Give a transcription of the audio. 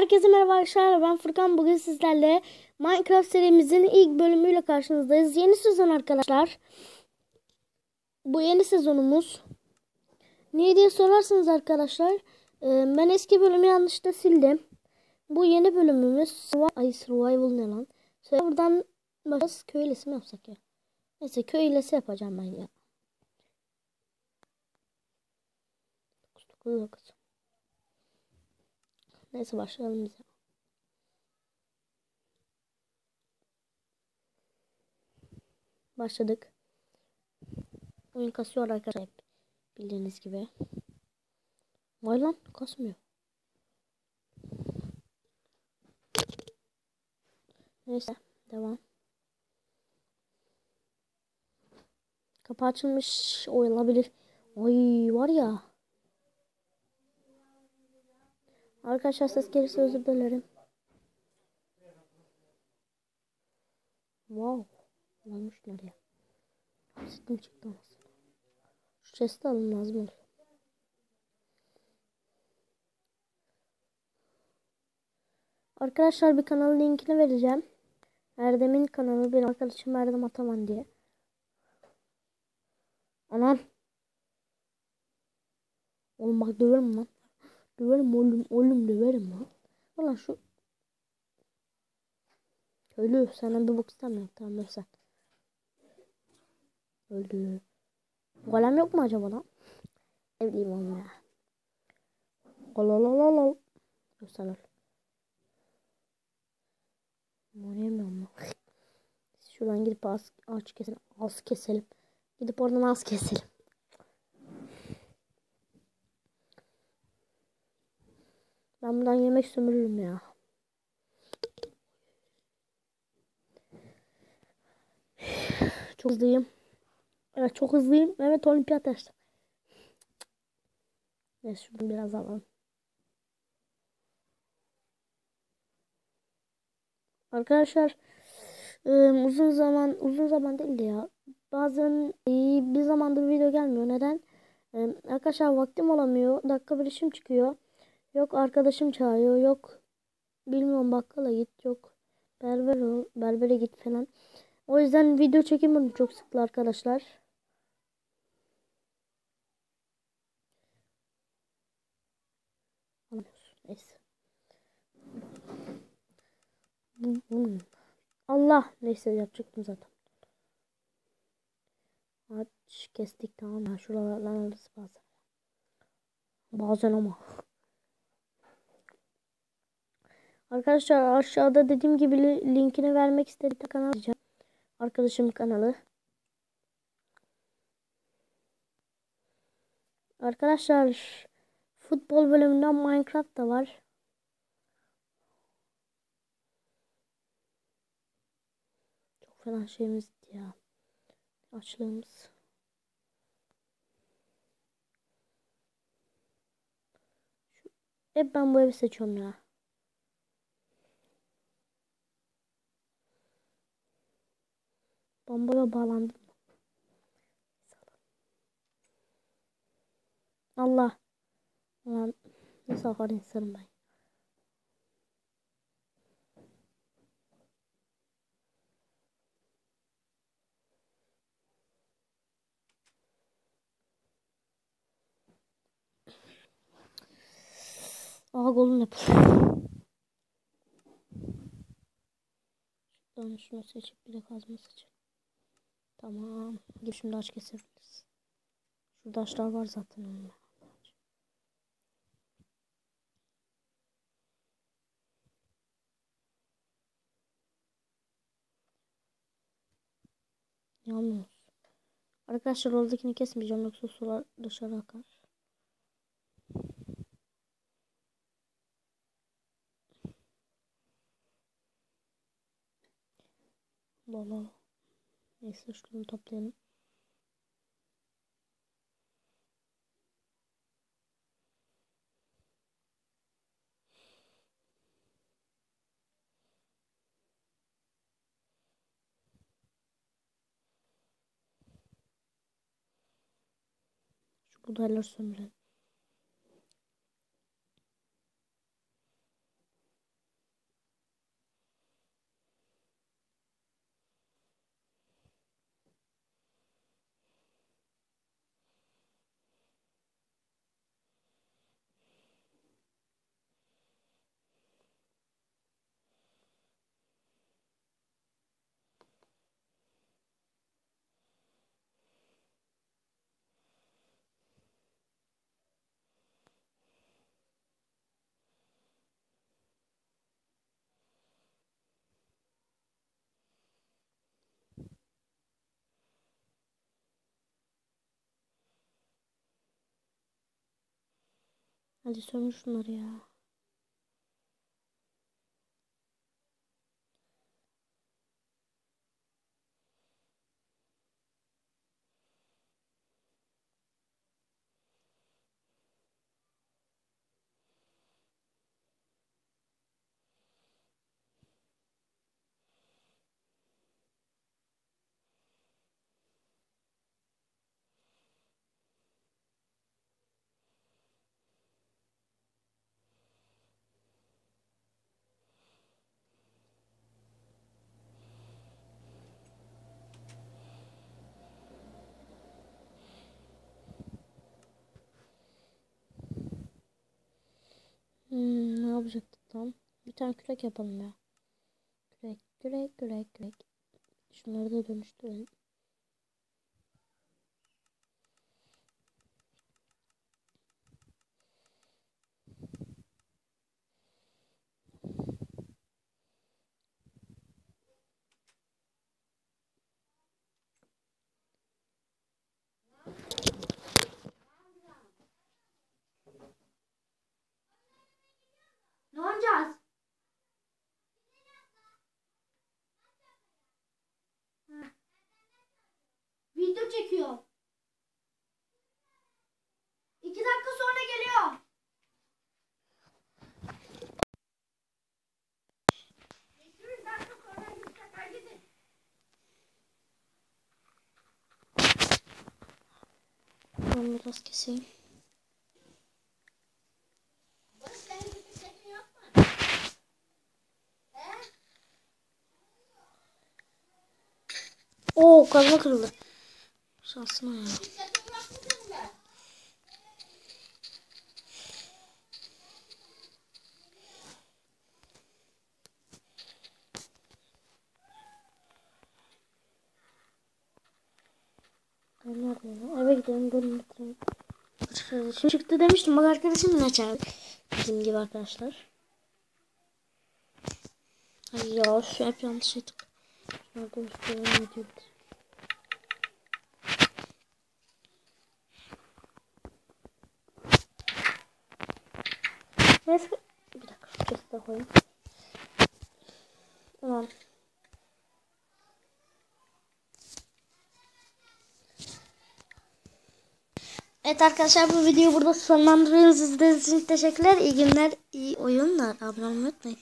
Herkese merhaba arkadaşlar. Ben Furkan. Bugün sizlerle Minecraft serimizin ilk bölümüyle karşınızdayız. Yeni sezon arkadaşlar. Bu yeni sezonumuz. Niye diye sorarsanız arkadaşlar. e, Ben eski bölümü yanlışlıkla sildim. Bu yeni bölümümüz Ay Survival ne lan? Buradan başlayacağız. Köy hilesi mi yapsak ya? Neyse köy hilesi yapacağım ben ya. 9 9 Neyse başlayalım biz. Başladık. Oyun kasıyor arkadaşlar. Bildiğiniz gibi. Vay lan kasmıyor. Neyse devam. Kapı açılmış olabilir. Oy var ya. Arkadaşlar ses gelirse özür dilerim. Wow. Olmuşlar ya. Sütüm çıktı anasını. Şu chest'i alın lazım olur. Arkadaşlar bir kanalın linkini vereceğim. Erdem'in kanalı benim arkadaşım Erdem Ataman diye. Anam. Oğlum bak döverim lan. Döverim oğlum, oğlum döverim lan. Ulan şu Ölü senden bir bok istemiyorum. Tamam öl sen. Öldü. Golem yok mu acaba lan? Ne bileyim oğlum ya. Ololololol. Öl sen öl. Oynayamıyorum lan. Şuradan gidip az, ağaç keselim. Az keselim. Gidip oradan az keselim. Ben buradan yemek sömürürüm ya. Çok hızlıyım. Evet çok hızlıyım. Evet olimpiyat açtım. Neyse şunu biraz alalım. Arkadaşlar ıı, uzun zaman uzun zaman değildi ya. Bazen iyi bir zamandır video gelmiyor. Neden? Arkadaşlar vaktim olamıyor. Dakika bir işim çıkıyor. Yok arkadaşım çağırıyor. Yok bilmiyorum bakkala git. Yok berber ol, berbere git falan. O yüzden video çekemiyorum çok sıklı arkadaşlar. Neyse. Allah neyse yapacaktım zaten. Aç kestik tamam ya şuralardan alırız bazen. Bazen ama. Arkadaşlar aşağıda dediğim gibi linkini vermek istediğim kanal. Arkadaşım kanalı. Arkadaşlar futbol bölümünden Minecraft da var. Çok fena şeyimiz ya. Açlığımız. Şu, hep ben bu evi seçiyorum ya. Bombaya bağlandım. Allah. Ulan ne sakar insanım ben. Aha golün yapalım. Şuradan şunu seçip bir de kazma seçelim. Tamam. Gidip şimdi aç kesebiliriz. Şurada açlar var zaten onunla. Yalnız. Arkadaşlar oradakini kesmeyeceğim yoksa sular dışarı akar. Lolo. Neyse şunu toplayalım. Şu buğdayları sömürelim. Hadi sömür şunları ya. Hmm, ne yapacaktık lan? Bir tane kürek yapalım ya. Kürek, kürek, kürek, kürek. Şunları da dönüştürelim. Ne oynayacağız? Ha. Çekiyor. İki dakika sonra geliyor. Ben biraz keseyim. Oo kazma kırıldı. Şansına ya. Eve gidelim bölüm bitirelim. Şimdi çıktı demiştim bak arkadaşım ne açar. Bizim gibi arkadaşlar. Ay ya şu hep yanlış şey tık. Şurada üstüne Neyse. Bir dakika şu kesi de koyayım. Tamam. Evet arkadaşlar bu videoyu burada sonlandırıyoruz. İzlediğiniz için teşekkürler. İyi günler, iyi oyunlar. Abone olmayı unutmayın.